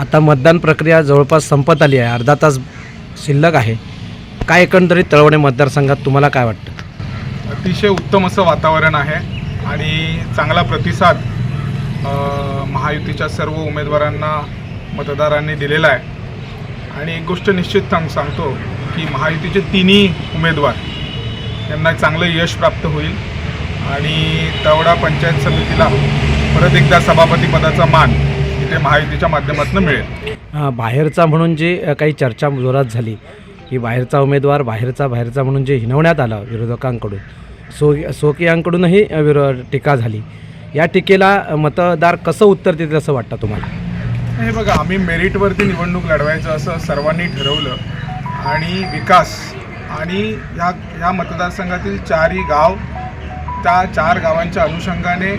आता मतदान प्रक्रिया जवळपास संपत आली आहे. अर्धा तास शिल्लक आहे. काय एकंदरीत तळवणे मतदारसंघात तुम्हाला काय वाटतं? अतिशय उत्तम असं वातावरण आहे आणि चांगला प्रतिसाद महायुतीच्या सर्व उमेदवारांना मतदारांनी दिलेला आहे. आणि एक गोष्ट निश्चित सांग सांगतो की महायुतीचे तिन्ही उमेदवार यांना चांगलं यश प्राप्त होईल आणि तवडा पंचायत समितीला परत एकदा सभापतीपदाचा मान इथे महायुतीच्या माध्यमातून मिळेल. बाहेरचा म्हणून जी काही चर्चा जोरात झाली की बाहेरचा उमेदवार बाहेरचा बाहेरचा म्हणून जे हिनवण्यात आलं विरोधकांकडून सो सोकियांकडूनही विरो टीका झाली. या टीकेला मतदार कसं उत्तर देतील असं वाटतं तुम्हाला? हे बघा आम्ही मेरिटवरती निवडणूक लढवायचं असं सर्वांनी ठरवलं. आणि विकास आणि ह्या ह्या मतदारसंघातील चारही गाव त्या चार गावांच्या अनुषंगाने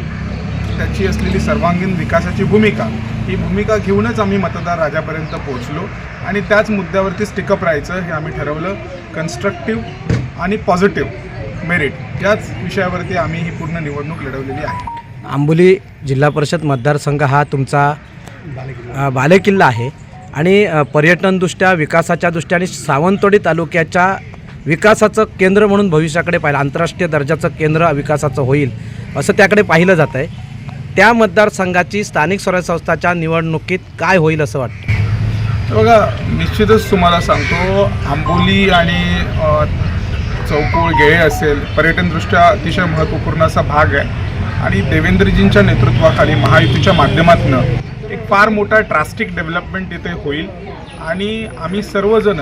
त्याची असलेली सर्वांगीण विकासाची भूमिका ही भूमिका घेऊनच आम्ही मतदार राजापर्यंत पोहोचलो आणि त्याच मुद्द्यावरती स्टिकअप राहायचं हे आम्ही ठरवलं. कन्स्ट्रक्टिव्ह आणि पॉझिटिव्ह मेरिट याच विषयावरती आम्ही ही पूर्ण निवडणूक लढवलेली आहे. आंबोली जिल्हा परिषद मतदारसंघ हा तुमचा बालेकिल्ला आहे आणि पर्यटनदृष्ट्या विकासाच्या दृष्ट्या सावंतवाडी तालुक्याच्या विकासाचं केंद्र म्हणून भविष्याकडे पाहिलं आंतरराष्ट्रीय दर्जाचं केंद्र विकासाचं होईल असं त्याकडे पाहिलं जात आहे त्या मतदारसंघाची स्थानिक स्वराज्य संस्थाच्या निवडणुकीत काय होईल असं वाटतं? तर बघा निश्चितच तुम्हाला सांगतो आंबोली आणि चौकोळ गेळे असेल पर्यटनदृष्ट्या अतिशय महत्त्वपूर्ण असा भाग आहे. आणि देवेंद्रजींच्या नेतृत्वाखाली महायुतीच्या माध्यमातून एक फार मोठा ट्रास्टिक डेव्हलपमेंट इथे होईल. आणि आम्ही सर्वजण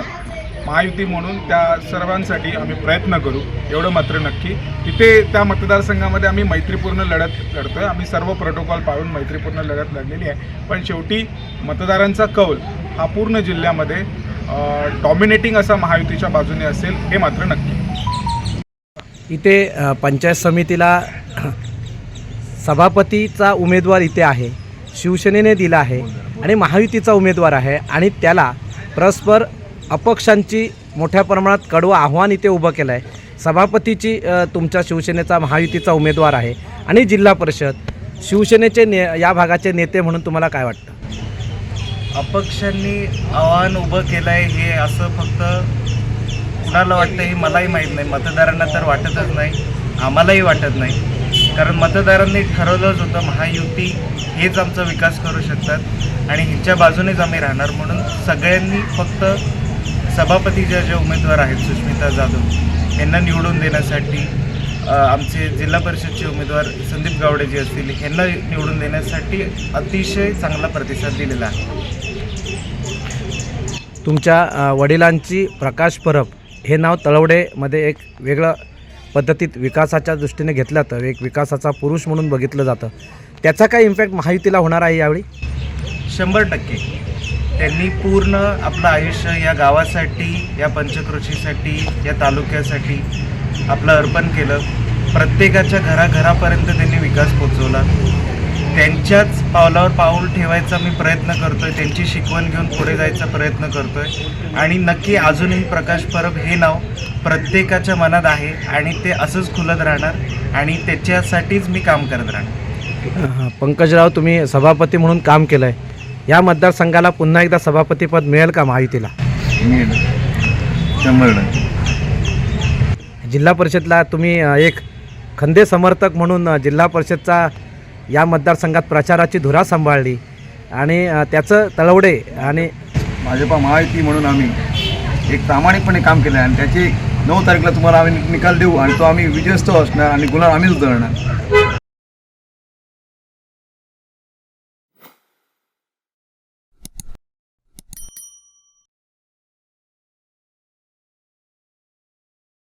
महायुती म्हणून त्या सर्वांसाठी आम्ही प्रयत्न करू एवढं मात्र नक्की. तिथे त्या मतदारसंघामध्ये आम्ही मैत्रीपूर्ण लढत लढतोय. आम्ही सर्व प्रोटोकॉल पाळून मैत्रीपूर्ण लढत लढलेली आहे. पण शेवटी मतदारांचा कौल हा पूर्ण जिल्ह्यामध्ये डॉमिनेटिंग असा महायुतीच्या बाजूने असेल हे मात्र नक्की. इथे पंचायत समितीला सभापतीचा उमेदवार इथे आहे शिवसेनेने दिला आहे आणि महायुतीचा उमेदवार आहे आणि त्याला परस्पर अपक्षांची मोठ्या प्रमाणात कडवं आव्हान इथे उभं केलं आहे सभापतीची तुमच्या शिवसेनेचा महायुतीचा उमेदवार आहे आणि जिल्हा परिषद. शिवसेनेचे ने या भागाचे नेते म्हणून तुम्हाला काय वाटतं? अपक्षांनी आव्हान उभं केलं आहे हे असं फक्त कुणाला वाटतं हे मलाही माहीत नाही. मतदारांना तर वाटतच नाही. आम्हालाही वाटत नाही. कारण मतदारांनी ठरवलंच होतं महायुती हेच आमचा विकास करू शकतात आणि ह्यांच्या बाजूनेच आम्ही राहणार म्हणून सगळ्यांनी फक्त सभापतीच्या जे उमेदवार आहेत सुष्मिता जाधव यांना निवडून देण्यासाठी आमचे जिल्हा परिषदचे उमेदवार संदीप गावडे जे असतील यांना निवडून देण्यासाठी अतिशय चांगला प्रतिसाद दिलेला आहे. तुमच्या वडिलांची प्रकाश परब हे नाव तळवडेमध्ये एक वेगळं पद्धतीत विकासाच्या दृष्टीने घेतलं जातं. एक विकासाचा पुरुष म्हणून बघितलं जातं. त्याचा काय इम्पॅक्ट महायुतीला होणार आहे यावेळी? शंभर टक्के. त्यांनी पूर्ण आपलं आयुष्य या गावासाठी या पंचक्रोशीसाठी या तालुक्यासाठी आपलं अर्पण केलं. प्रत्येकाच्या घराघरापर्यंत त्यांनी विकास पोचवला. त्यांच्याच पावलावर पाऊल ठेवायचा मी प्रयत्न करतोय. त्यांची शिकवण घेऊन पुढे जायचा प्रयत्न करतोय. आणि नक्की अजूनही प्रकाश परब हे नाव प्रत्येकाच्या मनात आहे आणि ते असंच खुलत राहणार आणि त्याच्यासाठीच मी काम करत राहणार. अ, पंकजराव तुम्ही सभापती म्हणून काम केलं आहे या मतदारसंघाला पुन्हा एकदा सभापतीपद मिळेल का महायुतीला जिल्हा परिषदला तुम्ही एक खंदे समर्थक म्हणून जिल्हा परिषदचा या मतदारसंघात प्रचाराची धुरा सांभाळली आणि त्याचं तळवडे आणि भाजपा महायुती म्हणून आम्ही एक प्रामाणिकपणे काम केलं आणि त्याची नऊ तारखेला तुम्हाला आम्ही निकाल देऊ आणि तो आम्ही विजयस्तव असणार आणि गुलाल आम्हीच उतरणार.